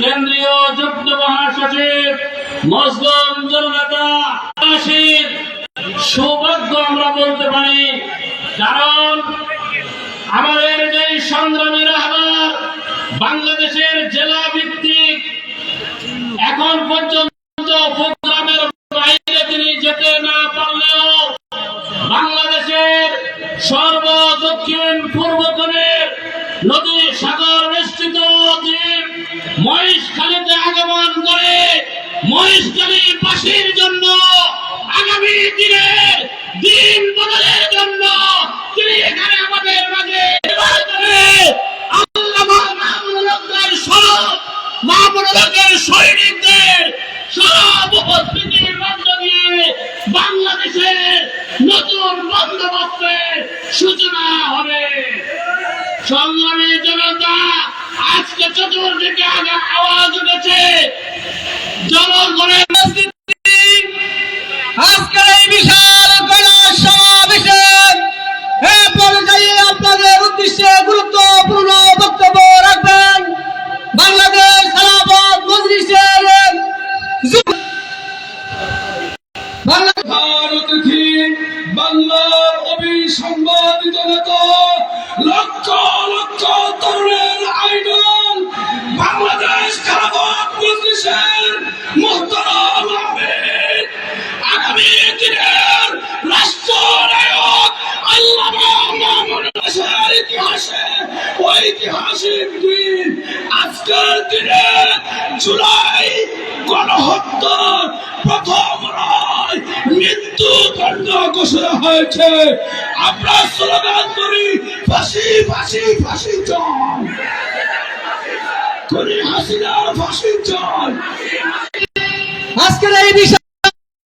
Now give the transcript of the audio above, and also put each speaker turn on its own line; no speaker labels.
কেন্দ্রীয় যুগ্ম মহাসচিব, মজলুম আশির সৌভাগ্য আমরা বলতে পারি, কারণ আমাদের যে সংগ্রামী রাহবার বাংলাদেশের জেলা ভিত্তিক এখন পর্যন্ত প্রোগ্রামের বাইরে তিনি যেতে না পারলেও বাংলাদেশের সর্ব দক্ষিণ পূর্ব নদী সাগর বেষ্টিত দ্বীপ মহেশখালীতে আগমন করে। মহেশখালী পাশের জন্য আগামী দিনে দিন বদলের জন্য তিনি এখানে আমাদের মাঝে নির্বাচনে আল্লামা মামুনুল হকের সব মামুনুল হকের সৈনিকদের সব উপস্থিতির মধ্য দিয়ে বাংলাদেশে নতুন বন্দোবস্তের সূচনা হবে। সংগ্রামী জনতা, আজকে চতুর্দিকে আওয়াজ উঠেছে। জনগণের
আজকের এই বিশাল আপনাদের উদ্দেশ্যে গুরুত্বপূর্ণ বক্তব্য রাখবেন বাংলাদেশ
লক্ষ মজলিসের মোহতারাম আগামী দিনের রাষ্ট্রনায়ক আল্লামা মামুনুল দেশের ইতিহাসে, ঐতিহাসিক দিন। আজকের দিনে জুলাই গণহত্যার প্রথম রায় মৃত্যুদণ্ড স্লোগান করি, ফাঁসি ফাঁসি ফাঁসি চল করি হাসিনার ফাঁসি চল
আজকের এই বিশাল